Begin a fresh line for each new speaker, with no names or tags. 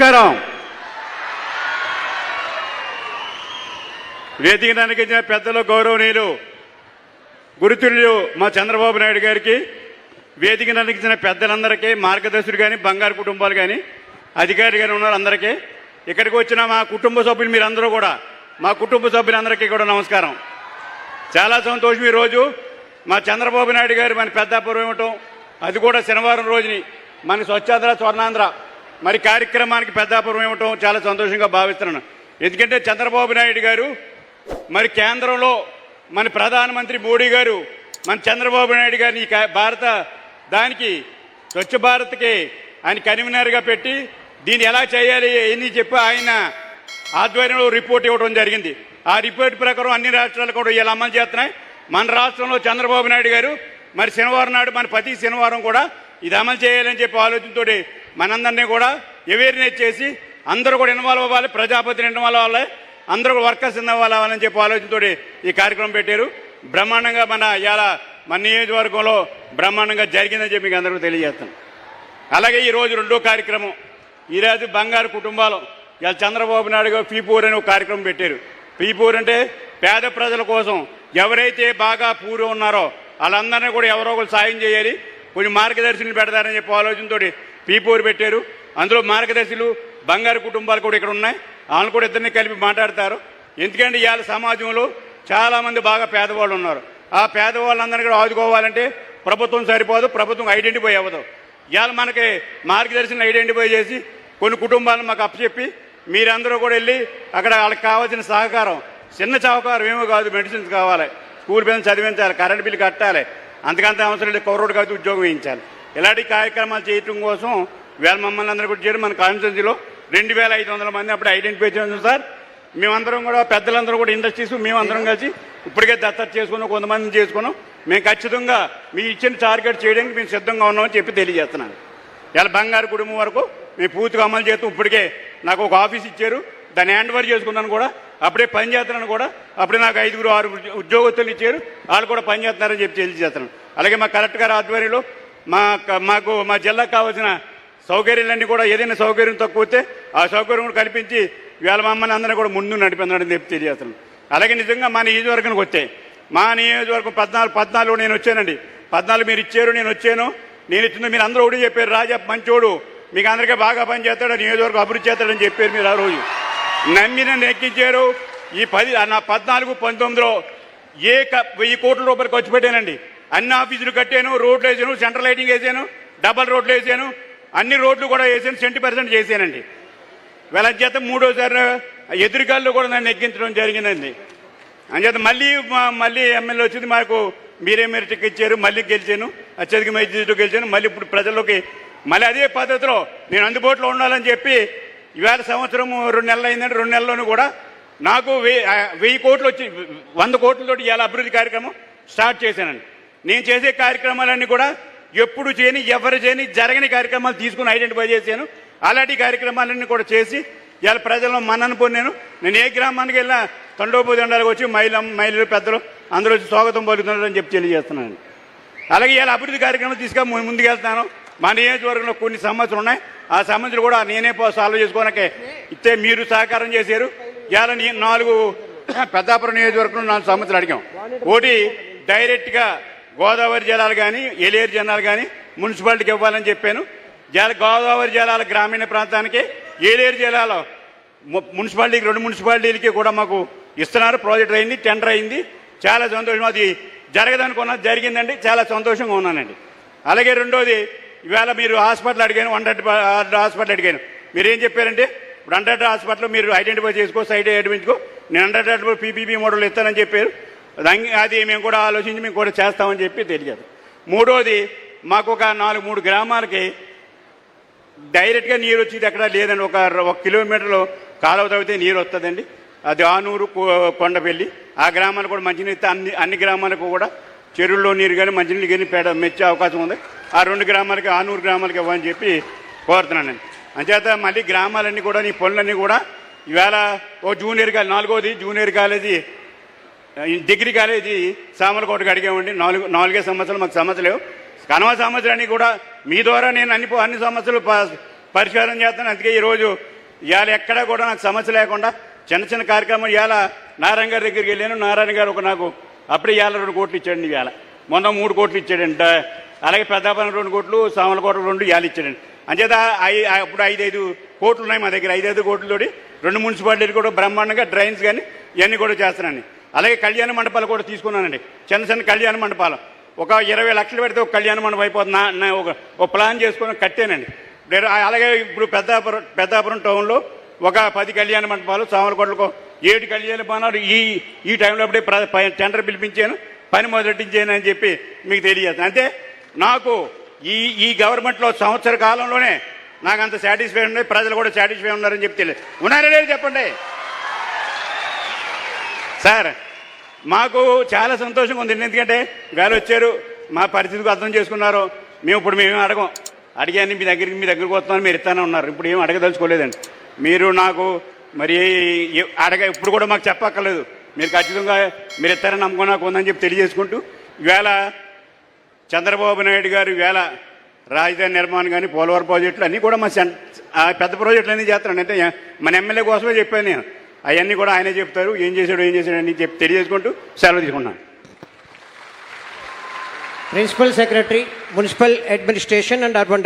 నమస్కారం. వేదిక నరికించిన పెద్దలు గౌరవనీయులు గురుతుల్యులు మా చంద్రబాబు నాయుడు గారికి వేదిక నరికించిన పెద్దలందరికీ మార్గదర్శులు కానీ బంగారు కుటుంబాలు కానీ అధికారులు కానీ ఉన్నారు అందరికీ ఇక్కడికి వచ్చిన మా కుటుంబ సభ్యులు మీరందరూ కూడా మా కుటుంబ సభ్యులందరికీ కూడా నమస్కారం. చాలా సంతోషం ఈరోజు మా చంద్రబాబు నాయుడు గారు మన పెద్దాపురం ఇవ్వటం అది కూడా శనివారం రోజుని మన స్వచ్ఛాంధ్ర స్వర్ణాంధ్ర మరి కార్యక్రమానికి పెద్దాపురం ఇవ్వటం చాలా సంతోషంగా భావిస్తున్నాను. ఎందుకంటే చంద్రబాబు నాయుడు గారు మరి కేంద్రంలో మన ప్రధానమంత్రి మోడీ గారు మన చంద్రబాబు నాయుడు గారిని ఈ భారత దానికి స్వచ్ఛ భారత్కి ఆయన కన్వీనర్గా పెట్టి దీన్ని ఎలా చేయాలి అని చెప్పి ఆయన ఆధ్వర్యంలో రిపోర్ట్ ఇవ్వడం జరిగింది. ఆ రిపోర్ట్ ప్రకారం అన్ని రాష్ట్రాలు కూడా ఇలా అమలు చేస్తున్నాయి. మన రాష్ట్రంలో చంద్రబాబు నాయుడు గారు మరి శనివారం నాడు మన ప్రతి శనివారం కూడా ఇది అమలు చేయాలని చెప్పి ఆలోచనతో మనందరినీ కూడా అవేర్నెస్ చేసి అందరూ కూడా ఇన్వాల్వ్ అవ్వాలి ప్రజాపతిని ఇన్వాల్వ్ అవ్వాలి అందరూ వర్కర్స్ ఇన్వాల్వ్ అవ్వాలని చెప్పి ఆలోచనతో ఈ కార్యక్రమం పెట్టారు. బ్రహ్మాండంగా మన ఇవాళ మన నియోజకవర్గంలో బ్రహ్మాండంగా జరిగిందని చెప్పి మీకు అందరికీ తెలియజేస్తాను. అలాగే ఈరోజు రెండో కార్యక్రమం ఈరోజు బంగారు కుటుంబాలు ఇలా చంద్రబాబు నాయుడు గారు పీపూర్ అని ఒక కార్యక్రమం పెట్టారు. పీపూర్ అంటే పేద ప్రజల కోసం ఎవరైతే బాగా పూరి ఉన్నారో వాళ్ళందరినీ కూడా ఎవరో ఒకరు సాయం చేయాలి. కొన్ని మార్గదర్శులు పెడతారని చెప్పి ఆలోచనతో పీపూరు పెట్టారు. అందులో మార్గదర్శులు బంగారు కుటుంబాలు కూడా ఇక్కడ ఉన్నాయి. వాళ్ళని కూడా ఇద్దరిని కలిపి మాట్లాడతారు. ఎందుకంటే ఇవాళ సమాజంలో చాలామంది బాగా పేదవాళ్ళు ఉన్నారు. ఆ పేదవాళ్ళందరినీ కూడా ఆదుకోవాలంటే ప్రభుత్వం సరిపోదు ప్రభుత్వం ఐడెంటిఫై అవ్వదు. ఇవాళ మనకి మార్గదర్శనం ఐడెంటిఫై చేసి కొన్ని కుటుంబాలను మాకు అప్పచెప్పి మీరందరూ కూడా వెళ్ళి అక్కడ వాళ్ళకి కావాల్సిన సహకారం చిన్న సహకారం ఏమో కాదు మెడిసిన్స్ కావాలి. స్కూల్ బిల్లు చదివించాలి కరెంట్ బిల్లు కట్టాలి అంతకంత అవసరం లేదు కౌరవుడు కాదు ఉద్యోగం వేయించాలి. ఇలాంటి కార్యక్రమాలు చేయటం కోసం వేళ మమ్మల్ని అందరూ కూడా చేయడం మన కాన్స్టిట్యూన్సీలో రెండు వేల ఐదు వందల మంది అప్పుడు ఐడెంటిఫై చేసాం సార్. మేమందరం కూడా పెద్దలందరూ కూడా ఇండస్ట్రీస్ మేమందరం కలిసి ఇప్పటికే దత్తత చేసుకున్నాం కొంతమందిని చేసుకున్నాం. మేము ఖచ్చితంగా మీ ఇచ్చిన టార్గెట్ చేయడానికి మేము సిద్ధంగా ఉన్నామని చెప్పి తెలియజేస్తున్నాను. ఇలా బంగారు కుటుంబం వరకు మేము పూర్తిగా అమలు చేస్తూ ఇప్పటికే నాకు ఒక ఆఫీస్ ఇచ్చారు. దాన్ని హ్యాండ్ ఓవర్ చేసుకున్నాను కూడా. అప్పుడే పని చేస్తున్నాను కూడా. అప్పుడే నాకు ఐదుగురు ఆరు ఉద్యోగస్తులు ఇచ్చారు. వాళ్ళు కూడా పని చేస్తున్నారని చెప్పి తెలియజేస్తున్నాను. అలాగే మా కలెక్టర్ గారి ఆధ్వర్యంలో మా మాకు మా జిల్లాకు కావాల్సిన సౌకర్యాలన్నీ కూడా ఏదైనా సౌకర్యం తక్కువ వస్తే ఆ సౌకర్యం కూడా కల్పించి వేళ మమ్మల్ని అందరినీ కూడా ముందు నడిపిందని చెప్పి తెలియజేస్తున్నాను అలాగే నిజంగా మా నియోజకవర్గానికి వచ్చాయి మా నియోజకవర్గం పద్నాలుగు పద్నాలుగు నేను వచ్చానండి. పద్నాలుగు మీరు ఇచ్చారు నేను వచ్చాను. నేను ఇచ్చింది మీరు అందరూ ఒకటి చెప్పారు రాజా మంచోడు మీకు అందరికీ బాగా పని చేస్తాడు నియోజకవర్గం అభివృద్ధి చేస్తాడని చెప్పారు మీరు ఆ రోజు. నమ్మి నన్ను ఎక్కించారు ఈ పది నా పద్నాలుగు పంతొమ్మిదిలో ఏ క- వెయ్యి కోట్ల రూపాయలు ఖర్చు పెట్టానండి. అన్ని ఆఫీసులు కట్టాను రోడ్లు వేసాను సెంట్రల్ లైటింగ్ వేసాను డబల్ రోడ్లు వేసాను అన్ని రోడ్లు కూడా వేసాను సెంటీ పర్సెంట్ చేశానండి వీళ్ళ చేత మూడోసారి ఎదురుగాల్లో కూడా నన్ను ఎక్కించడం జరిగిందండి. అంచేత మళ్ళీ మళ్ళీ ఎమ్మెల్యే వచ్చింది మాకు మీరే మీరు ఇచ్చారు మళ్ళీ గెలిచాను అత్యధిక మెజార్టీతో గెలిచాను మళ్ళీ ఇప్పుడు ప్రజల్లోకి మళ్ళీ అదే పద్ధతిలో నేను అందుబాటులో ఉండాలని చెప్పి ఇవాళ సంవత్సరం రెండు నెలలు అయిందంటే రెండు నెలల్లోనూ కూడా నాకు వెయ్యి వెయ్యి కోట్లు వచ్చి వంద కోట్లతోటి ఇవాళ అభివృద్ధి కార్యక్రమం స్టార్ట్ చేశానండి. నేను చేసే కార్యక్రమాలన్నీ కూడా ఎప్పుడు చేయని ఎవరు చేయని జరగని కార్యక్రమాలు తీసుకుని ఐడెంటిఫై చేశాను. అలాంటి కార్యక్రమాలన్నీ కూడా చేసి ఇవాళ ప్రజలను మన్నను పొందాను. నేను ఏ గ్రామానికి వెళ్ళినా తండోపదండాలకు వచ్చి మహిళ మహిళలు పెద్దలు అందరూ వచ్చి స్వాగతం పలుకుతున్నారని చెప్పి తెలియజేస్తున్నాను. అలాగే ఇవాళ అభివృద్ధి కార్యక్రమం తీసుకొని ముందుకెళ్తున్నాను. మా నియోజకవర్గంలో కొన్ని సమస్యలు ఉన్నాయి. ఆ సమస్యలు కూడా నేనే సాల్వ్ చేసుకోనకే ఇస్తే మీరు సహకారం చేశారు. ఇవాళ నాలుగు పెద్దాపురం నియోజకవర్గంలో నాలుగు సమస్యలు అడిగాం. ఒకటి డైరెక్ట్గా గోదావరి జలాలు కానీ ఏలేరు జలాలు కానీ మున్సిపాలిటీకి ఇవ్వాలని చెప్పాను. జల గోదావరి జలాల గ్రామీణ ప్రాంతానికి ఏలేరు జలాలు మున్సిపాలిటీకి రెండు మున్సిపాలిటీలకి కూడా మాకు ఇస్తున్నారు. ప్రాజెక్ట్ అయింది టెండర్ అయింది. చాలా సంతోషం. అది జరగదనుకున్నది జరిగిందండి. చాలా సంతోషంగా ఉన్నానండి. అలాగే రెండోది ఇవాళ మీరు హాస్పిటల్ అడిగాను వన్ హండ్రెడ్ హాస్పిటల్ అడిగాను. మీరు ఏం చెప్పారంటే ఇప్పుడు హండ్రెడ్ హాస్పిటల్ మీరు ఐడెంటిఫై చేసుకో సైట్ ఐడెంటిఫించుకో నేను హండ్రెడ్ పీపీపీ మోడల్ ఇస్తానని చెప్పారు. అది అది మేము కూడా ఆలోచించి మేము కూడా చేస్తామని చెప్పి తెలియదు. మూడోది మాకు ఒక నాలుగు మూడు గ్రామాలకి డైరెక్ట్గా నీరు వచ్చేది ఎక్కడ లేదండి. ఒక ఒక కిలోమీటర్లో కాలువ తవ్వితే నీరు వస్తుందండి. అది ఆనూరు కొ- కొండపల్లి. ఆ గ్రామాలు కూడా మంచినీరు అన్ని అన్ని గ్రామాలకు కూడా చెరువుల్లో నీరు కానీ మంచినీళ్ళు కానీ పేడ మెచ్చే అవకాశం ఉంది. ఆ రెండు గ్రామాలకి ఆనూరు గ్రామాలకి ఇవ్వని చెప్పి కోరుతున్నానండి. అంచేత మళ్ళీ గ్రామాలన్నీ కూడా నీ పనులన్నీ కూడా ఈవేళ ఓ జూనియర్ కాలేజ్ నాలుగోది జూనియర్ కాలేజీ డిగ్రీ కాలేజీ సామలకోటకు అడిగామండి నాలుగు నాలుగే సంవత్సరాలు మాకు సమస్య లేవు. కనవ సమస్యలన్నీ కూడా మీ ద్వారా నేను అన్ని అన్ని సమస్యలు పరిష్కారం చేస్తాను. అందుకే ఈరోజు ఇవాళ ఎక్కడా కూడా నాకు సమస్య లేకుండా చిన్న చిన్న కార్యక్రమం ఇవాళ నారాయణ గారి దగ్గరికి వెళ్ళాను. నారాయణ గారు ఒక నాకు అప్పుడే ఇవాళ రెండు కోట్లు ఇచ్చాడండి ఇవాళ. మొన్న మూడు కోట్లు ఇచ్చాడంట అలాగే పెద్దాపురం రెండు కోట్లు సామలకోట రెండు ఇవాళ ఇచ్చాడండి. అంచేత అప్పుడు ఐదు ఐదు ఐదైదు కోట్లు ఉన్నాయి మా దగ్గర. ఐదైదు కోట్లతోటి రెండు మున్సిపాలిటీలు కూడా బ్రహ్మాండంగా డ్రైన్స్ కానీ ఇవన్నీ కూడా చేస్తున్నాను అలాగే కళ్యాణ మండపాలు కూడా తీసుకున్నానండి. చిన్న చిన్న కళ్యాణ మండపాలు. ఒక ఇరవై లక్షలు పెడితే ఒక కళ్యాణ మండపం అయిపోతుంది. నా ఒక ఒక ప్లాన్ చేసుకొని కట్టానండి. నేను అలాగే ఇప్పుడు పెద్దాపురం పెద్దాపురం టౌన్లో ఒక పది కళ్యాణ మండపాలు సామలకోటలకు ఏడు కళ్యాణ మండపాలు. ఈ ఈ టైంలో అప్పుడే ప్ర- టెండర్ పిలిపించాను. పని మొదలెట్టించాను అని చెప్పి మీకు తెలియదు అంటే నాకు ఈ ఈ గవర్నమెంట్లో సంవత్సర కాలంలోనే నాకు అంత సాటిస్ఫై ఉన్నాయి. ప్రజలు కూడా సాటిస్ఫై ఉన్నారని చెప్పి తెలియదు. ఉన్నారా లేదు చెప్పండి. సార్ మాకు చాలా సంతోషంగా ఉంది. ఎందుకంటే గారు వచ్చారు మా పరిస్థితికి అర్థం చేసుకున్నారు. మేము ఇప్పుడు మేమేం అడగం. అడిగాను మీ దగ్గరికి మీ దగ్గరికి వస్తున్నాను మీరు ఇస్తానే ఉన్నారు. ఇప్పుడు ఏం అడగదలుచుకోలేదండి. మీరు నాకు మరి అడగ ఇప్పుడు కూడా మాకు చెప్పక్కర్లేదు. మీరు ఖచ్చితంగా మీరు ఇస్తారని నమ్మకం నాకు ఉందని చెప్పి తెలియజేసుకుంటూ ఈవేళ చంద్రబాబు నాయుడు గారు ఈవేళ రాజధాని నిర్మాణం కానీ పోలవరం ప్రాజెక్టులు అన్నీ కూడా మా ఆ పెద్ద ప్రాజెక్టులు అన్నీ చేస్తున్నాను అంటే మన ఎమ్మెల్యే కోసమే చెప్పాను నేను. అవన్నీ కూడా ఆయనే చెప్తారు. ఏం చేశాడు ఏం చేశాడు అని చెప్పి తెలియజేసుకుంటూ సెలవు తీసుకున్నాను
principal secretary municipal administration and urban